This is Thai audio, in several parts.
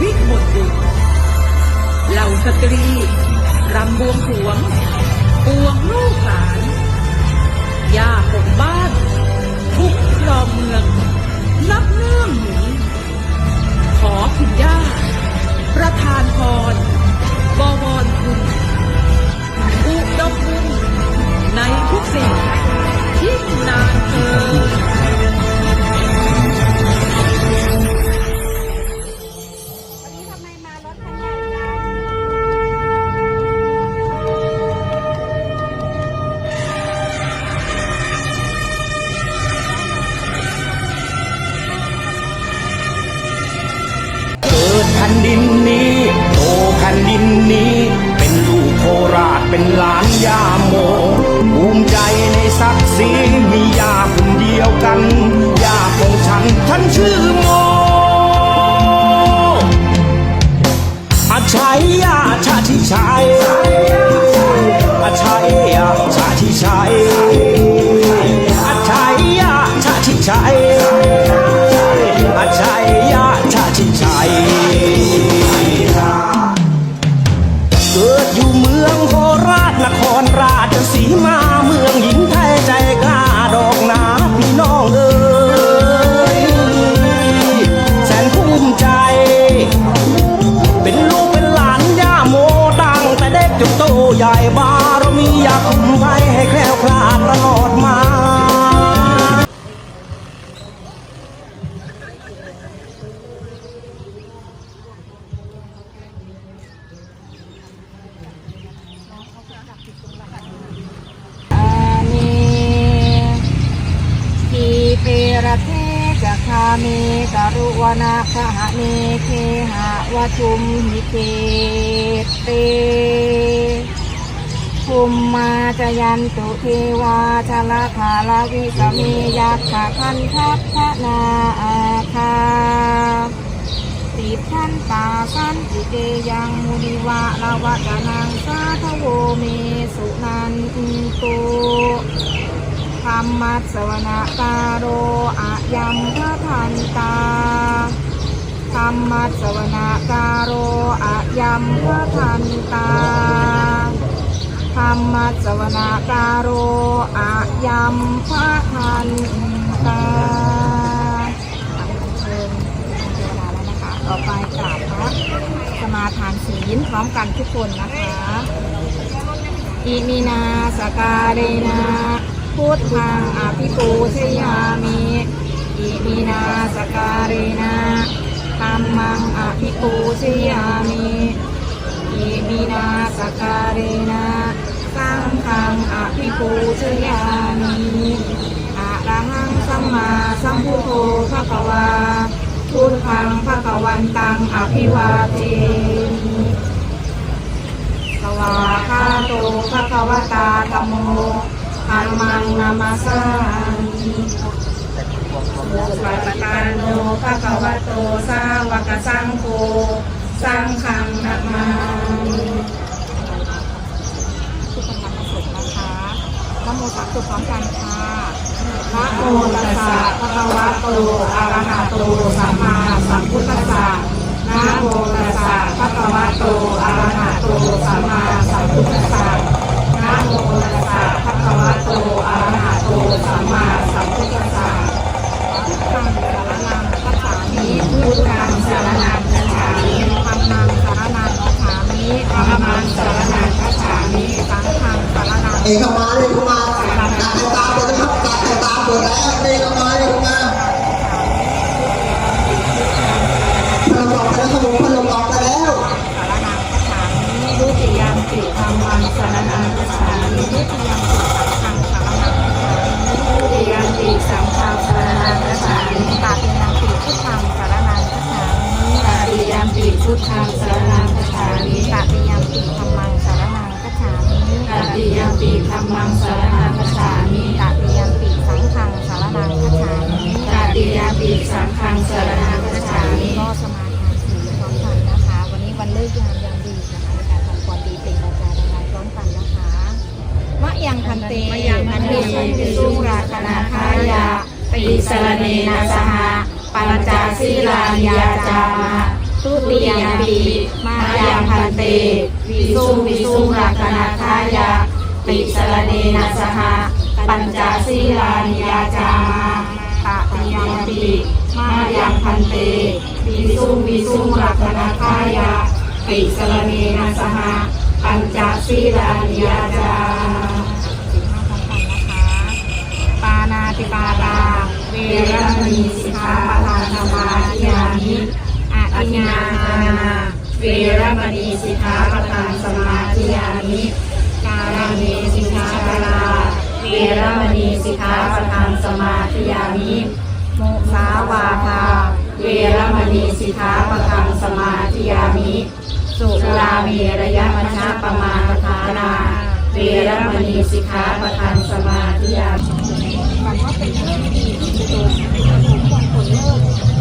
วิมลบุญเหล่าสตรี รำบวงสวงปวงลูกหลานย่าปกบ้านทุกครองเมือง นับเนื่องหนุนขอคุณย่า ประทานพรบวรคุณอุดมคุณ นดินนี้โตแผ่นดินนี้ เป็นลูกโคราชเป็นหลานยาโมภูมิใจในศักดิ์ศรีมียาคนเดียวกันยาของฉันท่านชื่อโมอาชัยยาชาติชัยอาชัยยาชาติชัยอาชัยยาชาติชัย เมกรุวนาคหะเมเคหะวจุมหิเกเตภูมมาจยันตุเทวาชลคาลาวิสเมยักขะคันทัพพนาอาคาติพันตาสันติเกยังมุนิวะลาวะกะนังสาทโวเมสุนันตุธรรมัสวนาการโรอะยัมพะ ทันตาธรรมัสวนาการโรอะยัมพะทันตาธรรมสวนาการโรอะยัมพะทันตาเชิญเวลาแล้วนะคะ ต่อไปกราบพระสมาทานศีลพร้อมกันทุกคนนะคะอิมินาสกาเรนาพุทธังอภิปูชยามิ อิมินาสการเรนาธรรมังอภิปูชยามิอิมินาสการเรนะสังฆังอภิปูชยามิอะระหังสัมมาสัมพุทโธภะคะวาพุทธังภะคะวันตังอภิวาเทมิสวาคาโตภะคะวตาธัมโมธัมมังนามาสามิ สัพพะกานโนภะคะวะโตสาวกสังโฆสังฆังนามมิทุกคนรับประสบนะคะนะโมสามจบพร้อมกันค่ะนะโมตัสสะภะคะวะโตอะระหะโตสัมมา เอกมาเลยเข้ามาตัดแต่ตามหมดนะครับตัดแต่ตามหมดแล้วเอกมาเลยเข้ามาพลังออกไปแล้วครับผมพลังออกไปแล้วสารนังคัจฉามิดุติยามปิธรรมังสารนังคัจฉามิดุติยามปิสังฆังสารนังคัจฉามิดุติยามปิสังฆังสารนังคัจฉามิตาติยามปิพุทธังสารนังคัจฉามิตาติยามปิพุทธังสาร งพันเตมยังพันเตสุราคณาทายาปิสรเนนะสหปัญจศีลานยาจามะทุติยมปีมายังพันเตวิสุวิสุรักนาทายาปิสรเนนะสหปัญจศีลานยาจามะตติยมปีมายังพันเตวิสุวิสุรักนาทายาปิสรเนนะสหปัญจศีลานยาจามสิบห้าพร้อมกันนะคะ ป ติปาตา เวรมณีสิกขาปะทานสมาธิยามิอาทินาทานา เวรมณีสิกขาปะทานสมาธิยามิกาลเมสิกขาปลาเวรมณีสิกขาปะทานสมาธิยามิโมสาวาทา เวรมณีสิกขาปะทานสมาธิยามิสุราเมระยะมัชฌะปมาทานาเวรมณีสิกขาปะทานสมาธิยามิ ฝันว่าเป็นเรื่องดีที่จะโดนสมบังผลเลิก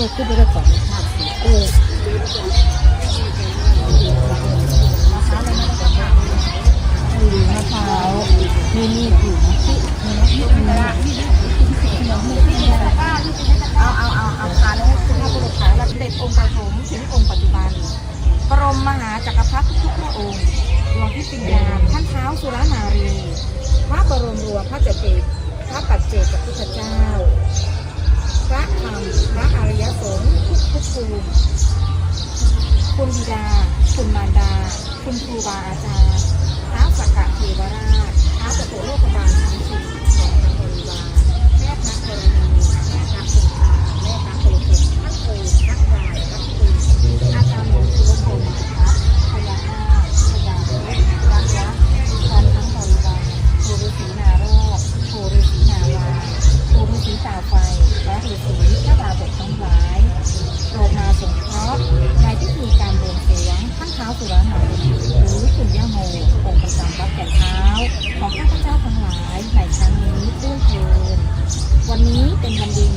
อันนี้ขึ้นไปได้ก่อนเออนะคะเลยไม่ได้ก่อนมีมะพร้าวมีมีดอยู่นะที่มีนะมีเอาเอาเอาเอาพาเลยคุณพระบรุษขายระเด็จองค์ปฐมถึงองค์ปัจจุบันบรมมหาจักรพรรดิทุกพระองค์ดวงที่ปิญญาท่านเท้าสุรนารี พระบรมรวมพระเจเจพระปัจเจกพุทธเจ้า พระธรรมพระอริยสงฆ์ทุกทุกภูมิคุณบิดา คุณมารดา คุณครูบาอาจารย์ท้าวสักกะเทวราชท้าวจตุโลกบา สุรนารีหรือคุณย่าโมองค์ประจำวัดแก่นเท้าขอข้าพเจ้าทั้งหลายในครั้งนี้ด้วยเถิดวันนี้เป็นวันดี